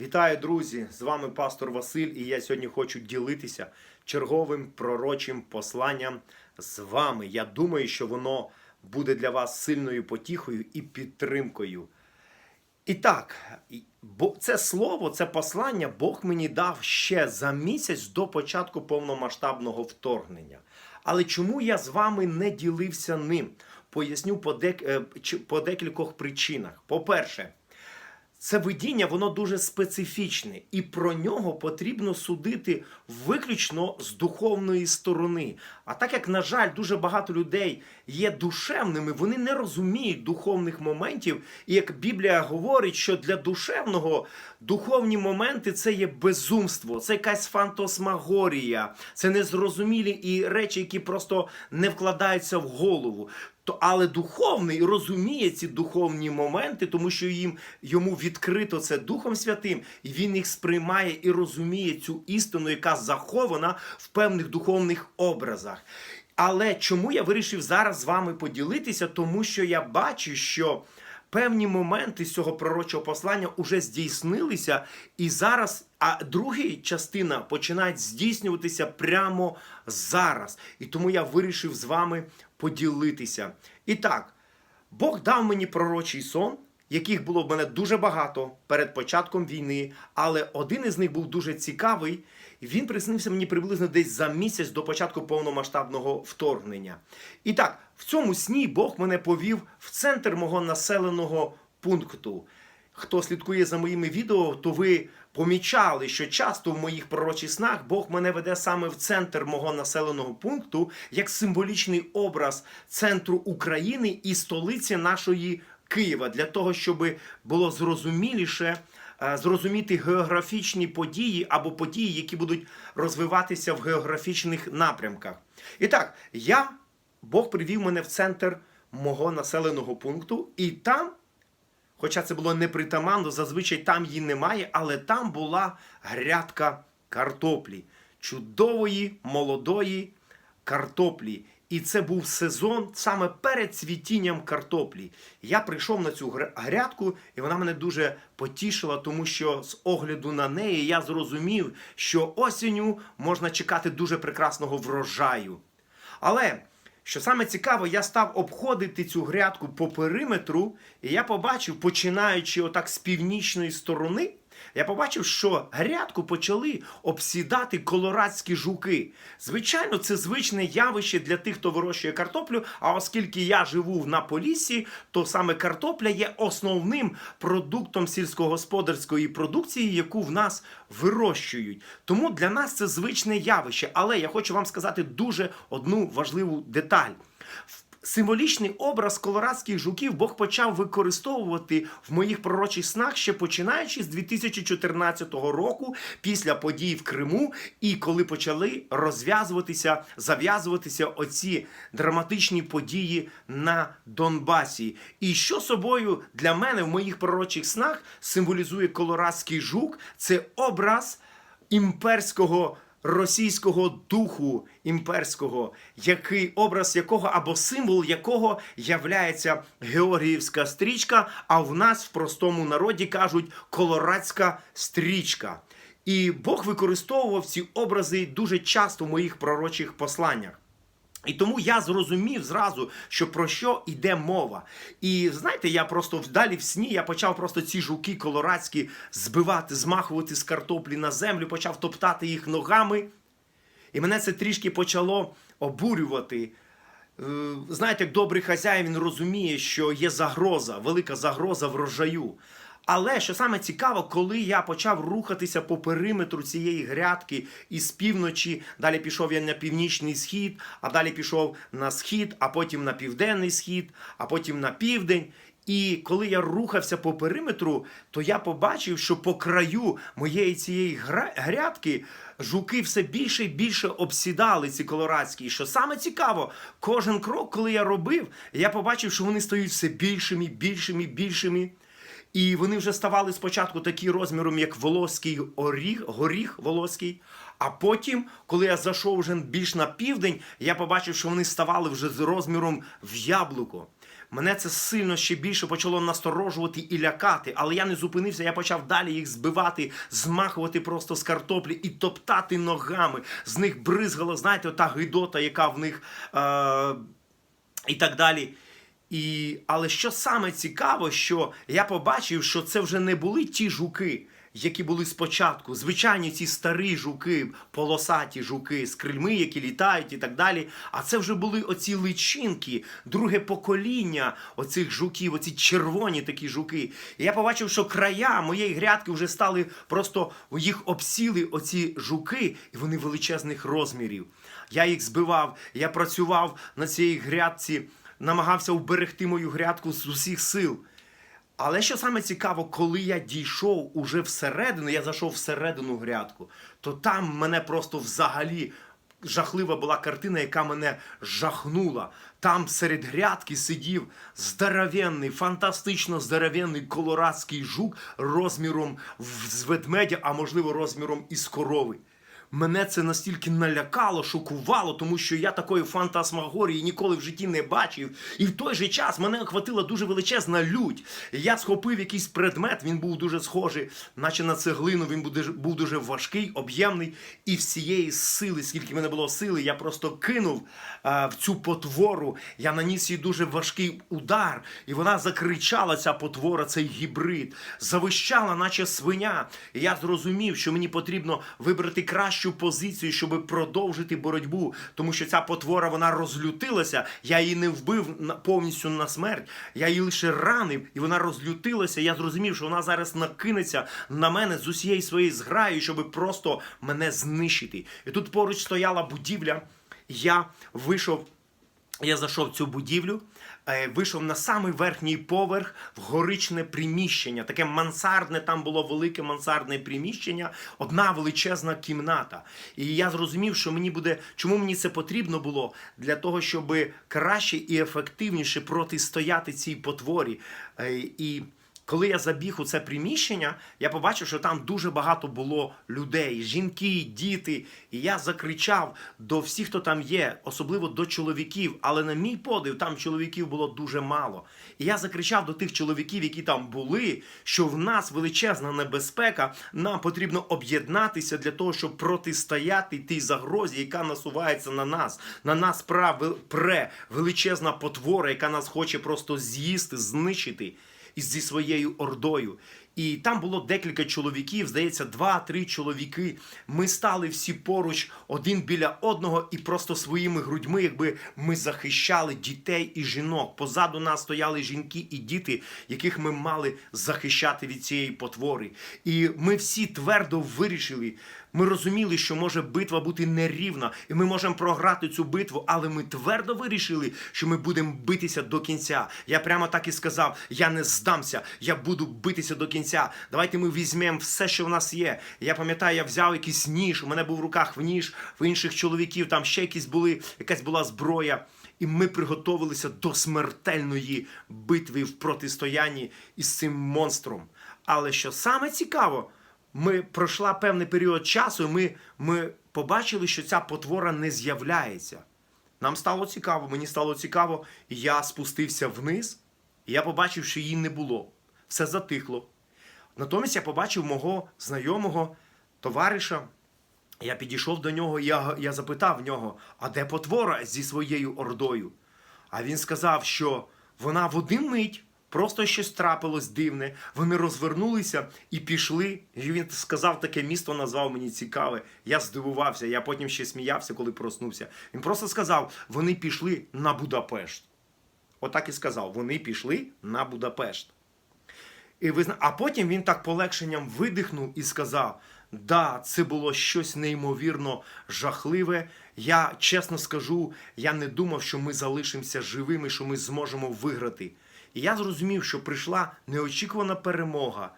Вітаю, друзі! З вами пастор Василь, і я сьогодні хочу ділитися черговим пророчим посланням з вами. Я думаю, що воно буде для вас сильною потіхою і підтримкою. І так, це слово, це послання Бог мені дав ще за місяць до початку повномасштабного вторгнення. Але чому я з вами не ділився ним? Поясню по, е, декількох причинах. По-перше, це видіння, воно дуже специфічне, і про нього потрібно судити виключно з духовної сторони. А так як, на жаль, дуже багато людей є душевними, вони не розуміють духовних моментів. І як Біблія говорить, що для душевного духовні моменти це є безумство, це якась фантасмагорія, це незрозумілі і речі, які просто не вкладаються в голову. То, але духовний розуміє ці духовні моменти, тому що їм йому відкрито це Духом Святим, і він їх сприймає і розуміє цю істину, яка захована в певних духовних образах. Але чому я вирішив зараз з вами поділитися? Тому що я бачу, що певні моменти з цього пророчого послання вже здійснилися, і зараз, а друга частина починає здійснюватися прямо зараз. І тому я вирішив з вами поділитися. І так, Бог дав мені пророчий сон, яких було в мене дуже багато перед початком війни, але один із них був дуже цікавий. Він приснився мені приблизно десь за місяць до початку повномасштабного вторгнення. І так, в цьому сні Бог мене повів в центр мого населеного пункту. Хто слідкує за моїми відео, то ви помічали, що часто в моїх пророчих снах Бог мене веде саме в центр мого населеного пункту, як символічний образ центру України і столиці нашої Києва, для того, щоб було зрозуміліше е, зрозуміти географічні події або події, які будуть розвиватися в географічних напрямках. І так, я Бог привів мене в центр мого населеного пункту, і там Хоча це було непритаманно, зазвичай там її немає, але там була грядка картоплі, чудової молодої картоплі. І це був сезон саме перед цвітінням картоплі. Я прийшов на цю грядку, і вона мене дуже потішила, тому що з огляду на неї я зрозумів, що осінню можна чекати дуже прекрасного врожаю. Але що саме цікаво, я став обходити цю грядку по периметру, і я побачив, починаючи отак з північної сторони, я побачив, що грядку почали обсідати колорадські жуки. Звичайно, це звичне явище для тих, хто вирощує картоплю. А оскільки я живу на Поліссі, то саме картопля є основним продуктом сільськогосподарської продукції, яку в нас вирощують. Тому для нас це звичне явище. Але я хочу вам сказати дуже одну важливу деталь. Символічний образ колорадських жуків Бог почав використовувати в моїх пророчих снах ще починаючи з 2014 року, після подій в Криму, і коли почали розв'язуватися, зав'язуватися оці драматичні події на Донбасі. І що собою для мене в моїх пророчих снах символізує колорадський жук, це образ імперського російського духу імперського, який образ якого або символ якого являється Георгіївська стрічка, а в нас в простому народі кажуть колорадська стрічка. І Бог використовував ці образи дуже часто в моїх пророчих посланнях. І тому я зрозумів зразу, що про що йде мова. І знаєте, я просто далі в сні я почав просто ці жуки колорадські збивати, змахувати з картоплі на землю, почав топтати їх ногами. І мене це трішки почало обурювати. Е, Знаєте, як добрий хазяїн він розуміє, що є загроза, велика загроза врожаю. Але що саме цікаво, коли я почав рухатися по периметру цієї грядки із півночі, далі пішов я на північний схід, а далі пішов на схід, а потім на південний схід, а потім на південь. І коли я рухався по периметру, то я побачив, що по краю моєї цієї грядки жуки все більше і більше обсідали ці колорадські. І що саме цікаво, кожен крок, коли я робив, я побачив, що вони стають все більшими, більшими, більшими. І вони вже ставали спочатку такі розміром, як волоський оріг, горіх волоський. А потім, коли я зайшов вже більш на південь, я побачив, що вони ставали вже з розміром в яблуко. Мене це сильно ще більше почало насторожувати і лякати, але я не зупинився, я почав далі їх збивати, змахувати просто з картоплі і топтати ногами. З них бризгала, знаєте, та гидота, яка в них. Е- і так далі. І, але що саме цікаво, що я побачив, що це вже не були ті жуки, які були спочатку. Звичайні ці старі жуки, полосаті жуки з крильми, які літають і так далі. А це вже були оці личинки, друге покоління оцих жуків, оці червоні такі жуки. І я побачив, що края моєї грядки вже стали просто їх обсіли оці жуки, і вони величезних розмірів. Я їх збивав, я працював на цій грядці, намагався вберегти мою грядку з усіх сил. Але що саме цікаво, коли я дійшов уже всередину, я зайшов всередину грядку, то там мене просто взагалі жахлива була картина, яка мене жахнула. Там серед грядки сидів здоровенний, фантастично здоровенний колорадський жук розміром з ведмедя, а можливо розміром із корови. Мене це настільки налякало, шокувало, тому що я такої фантасмагорії ніколи в житті не бачив. І в той же час мене охватила дуже величезна лють. Я схопив якийсь предмет, він був дуже схожий, наче на цеглину, він був дуже, важкий, об'ємний. І всієї сили, скільки мене було сили, я просто кинув а, в цю потвору. Я наніс їй дуже важкий удар, і вона закричала, ця потвора, цей гібрид, завищала, наче свиня. І я зрозумів, що мені потрібно вибрати кращу позицію, щоб продовжити боротьбу, тому що ця потвора вона розлютилася. Я її не вбив повністю на смерть. Я її лише ранив, і вона розлютилася. Я зрозумів, що вона зараз накинеться на мене з усієї своєї зграї, щоб просто мене знищити. І тут поруч стояла будівля. Я вийшов. Я зайшов в цю будівлю, вийшов на самий верхній поверх в горичне приміщення. Таке мансардне, там було велике мансардне приміщення, одна величезна кімната. І я зрозумів, що мені буде, чому мені це потрібно було? Для того, щоб краще і ефективніше протистояти цій потворі. Е, І коли я забіг у це приміщення, я побачив, що там дуже багато було людей, жінки, діти. І я закричав до всіх, хто там є, особливо до чоловіків. Але на мій подив, там чоловіків було дуже мало. І я закричав до тих чоловіків, які там були, що в нас величезна небезпека. Нам потрібно об'єднатися для того, щоб протистояти тій загрозі, яка насувається на нас. На нас пре величезна потвора, яка нас хоче просто з'їсти, знищити зі своєю ордою. І там було декілька чоловіків, здається, два-три чоловіки. Ми стали всі поруч один біля одного, і просто своїми грудьми, якби ми захищали дітей і жінок. Позаду нас стояли жінки і діти, яких ми мали захищати від цієї потвори. І ми всі твердо вирішили. Ми розуміли, що може битва бути нерівна, і ми можемо програти цю битву, але ми твердо вирішили, що ми будемо битися до кінця. Я прямо так і сказав: я не здамся, я буду битися до кінця. Давайте ми візьмемо все, що в нас є. Я пам'ятаю, я взяв якийсь ніж. У мене був в руках в ніж, в інших чоловіків там ще якісь були, якась була зброя. І ми приготовилися до смертельної битви в протистоянні із цим монстром. Але що саме цікаво, ми пройшла певний період часу, і ми, ми побачили, що ця потвора не з'являється. Нам стало цікаво, мені стало цікаво, я спустився вниз, і я побачив, що її не було. Все затихло. Натомість я побачив мого знайомого товариша. Я підійшов до нього, я, я запитав в нього, а де потвора зі своєю ордою? А він сказав, що вона в один мить просто щось трапилось дивне. Вони розвернулися і пішли. І він сказав таке місто, назвав мені цікаве. Я здивувався, я потім ще сміявся, коли проснувся. Він просто сказав: вони пішли на Будапешт. Отак і сказав: вони пішли на Будапешт. І ви А потім він так полегшенням видихнув і сказав: Да, це було щось неймовірно жахливе. Я чесно скажу, я не думав, що ми залишимося живими, що ми зможемо виграти. І я зрозумів, що прийшла неочікувана перемога.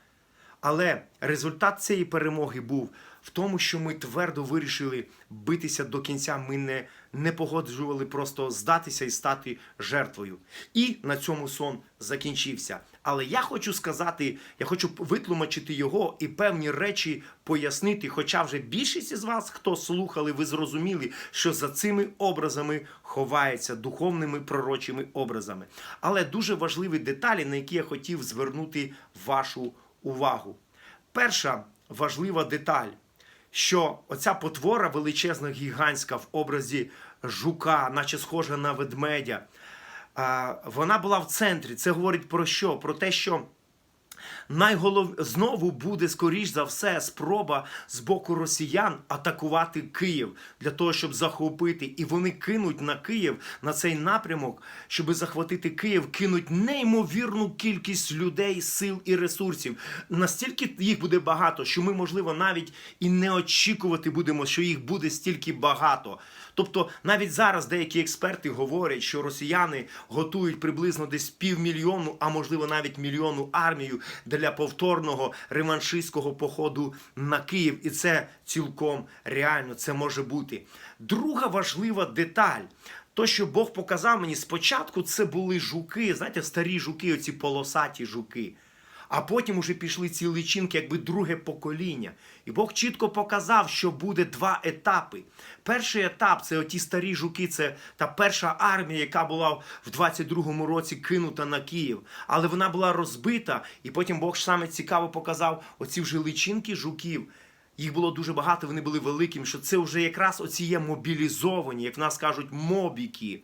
Але результат цієї перемоги був в тому, що ми твердо вирішили битися до кінця. Ми не, не погоджували просто здатися і стати жертвою. І на цьому сон закінчився. Але я хочу сказати, я хочу витлумачити його і певні речі пояснити. Хоча вже більшість із вас, хто слухали, ви зрозуміли, що за цими образами ховається духовними пророчими образами. Але дуже важливі деталі, на які я хотів звернути вашу увагу. Перша важлива деталь, що оця потвора величезна, гігантська в образі жука, наче схожа на ведмедя, вона була в центрі. Це говорить про що? Про те, що найголов... знову буде, скоріш за все, спроба з боку росіян атакувати Київ для того, щоб захопити. І вони кинуть на Київ на цей напрямок, щоб захватити Київ, кинуть неймовірну кількість людей, сил і ресурсів. Настільки їх буде багато, що ми, можливо, навіть і не очікувати будемо, що їх буде стільки багато. Тобто, навіть зараз деякі експерти говорять, що росіяни готують приблизно десь півмільйону, а можливо навіть мільйону армію для повторного реваншистського походу на Київ, і це цілком реально це може бути. Друга важлива деталь. То, що Бог показав мені спочатку, це були жуки, знаєте, старі жуки, оці полосаті жуки. А потім уже пішли ці личинки, якби друге покоління. І Бог чітко показав, що буде два етапи. Перший етап це оті старі жуки, це та перша армія, яка була в 22-му році кинута на Київ. Але вона була розбита, і потім Бог саме цікаво показав оці вже личинки жуків. Їх було дуже багато, вони були великими, що це вже якраз оці є мобілізовані, як в нас кажуть, мобіки.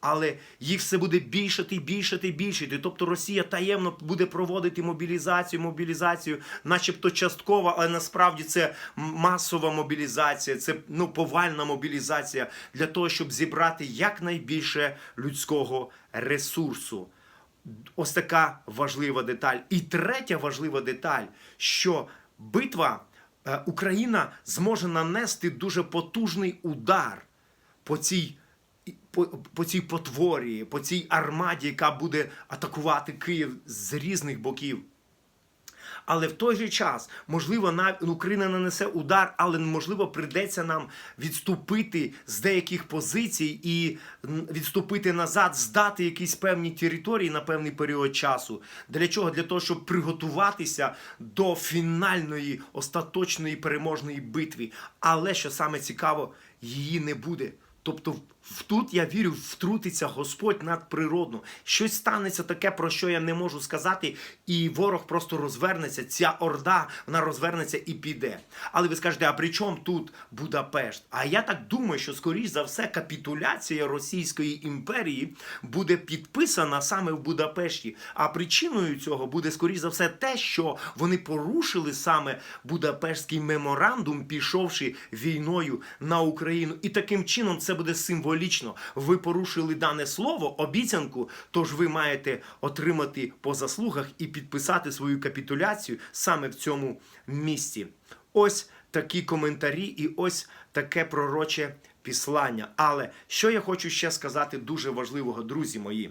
Але їх все буде більшати, більшати, більшати. Тобто Росія таємно буде проводити мобілізацію, мобілізацію, начебто частково, але насправді це масова мобілізація, це ну повальна мобілізація для того, щоб зібрати якнайбільше людського ресурсу. Ось така важлива деталь. І третя важлива деталь, що битва е, Україна зможе нанести дуже потужний удар по цій. По, по цій потворі, по цій армаді, яка буде атакувати Київ з різних боків. Але в той же час, можливо, на Україна нанесе удар, але можливо прийдеться нам відступити з деяких позицій і відступити назад, здати якісь певні території на певний період часу. Для чого? Для того, щоб приготуватися до фінальної остаточної переможної битви. Але що саме цікаво, її не буде. Тобто тут я вірю, втрутиться Господь надприродно. Щось станеться таке, про що я не можу сказати, і ворог просто розвернеться. Ця орда вона розвернеться і піде. Але ви скажете, а при чому тут Будапешт? А я так думаю, що скоріш за все капітуляція Російської імперії буде підписана саме в Будапешті. А причиною цього буде скоріш за все те, що вони порушили саме Будапештський меморандум, пішовши війною на Україну. І таким чином це буде символічно. Ви порушили дане слово, обіцянку, тож ви маєте отримати по заслугах і підписати свою капітуляцію саме в цьому місці. Ось такі коментарі і ось таке пророче післання. Але що я хочу ще сказати дуже важливого, друзі мої.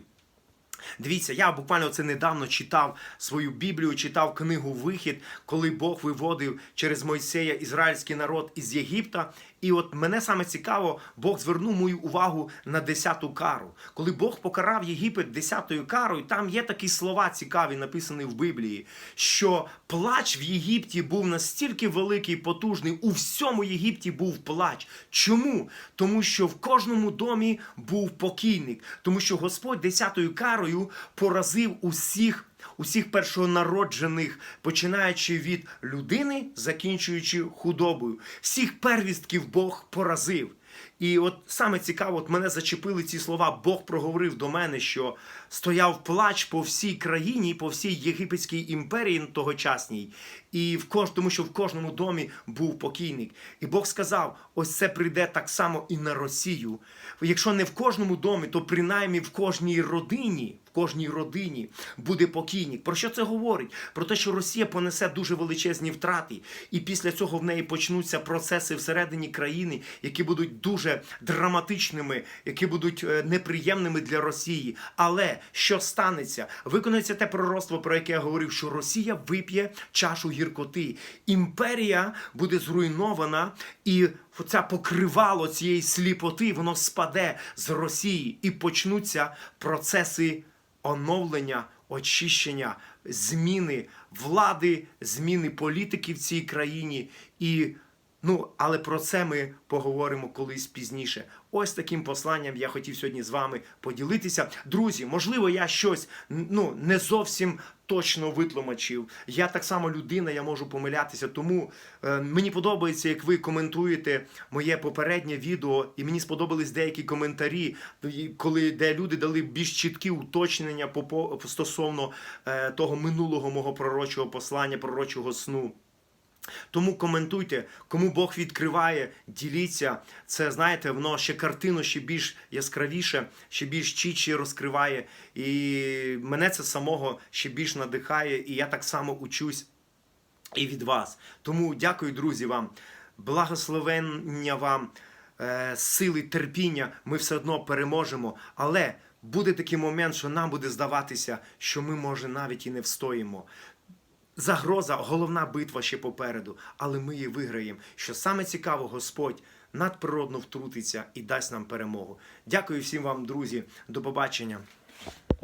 Дивіться, я буквально це недавно читав свою Біблію, читав книгу Вихід, коли Бог виводив через Мойсея ізраїльський народ із Єгипта. І от мене саме цікаво, Бог звернув мою увагу на десяту кару. Коли Бог покарав Єгипет десятою карою, там є такі слова цікаві, написані в Біблії, що плач в Єгипті був настільки великий, потужний, у всьому Єгипті був плач. Чому? Тому що в кожному домі був покійник, тому що Господь десятою карою поразив усіх. Усіх першонароджених, починаючи від людини, закінчуючи худобою, всіх первістків Бог поразив. І от саме цікаво, от мене зачепили ці слова. Бог проговорив до мене, що стояв плач по всій країні, по всій єгипетській імперії тогочасній, і в кож... тому що в кожному домі був покійник. І Бог сказав: ось це прийде так само і на Росію. Якщо не в кожному домі, то принаймні в кожній родині. В кожній родині буде покійник. Про що це говорить? Про те, що Росія понесе дуже величезні втрати, і після цього в неї почнуться процеси всередині країни, які будуть дуже дуже драматичними, які будуть е, неприємними для Росії. Але що станеться? Виконується те пророцтво, про яке я говорив, що Росія вип'є чашу гіркоти. Імперія буде зруйнована, і оця покривало цієї сліпоти, воно спаде з Росії, і почнуться процеси оновлення, очищення, зміни влади, зміни політики в цій країні. І ну, але про це ми поговоримо колись пізніше. Ось таким посланням я хотів сьогодні з вами поділитися. Друзі, можливо, я щось ну не зовсім точно витлумачив. Я так само людина, я можу помилятися. Тому е, мені подобається, як ви коментуєте моє попереднє відео, і мені сподобались деякі коментарі, коли де люди дали більш чіткі уточнення по, по стосовно е, того минулого мого пророчого послання, пророчого сну. Тому коментуйте, кому Бог відкриває, діліться. Це знаєте, воно ще картину ще більш яскравіше, ще більш чітче розкриває. І мене це самого ще більш надихає, і я так само учусь і від вас. Тому дякую, друзі, вам. Благословення вам, е, сили, терпіння. Ми все одно переможемо. Але буде такий момент, що нам буде здаватися, що ми, може, навіть і не встоїмо. Загроза, головна битва ще попереду, але ми її виграємо. Що саме цікаво, Господь надприродно втрутиться і дасть нам перемогу. Дякую всім вам, друзі. До побачення.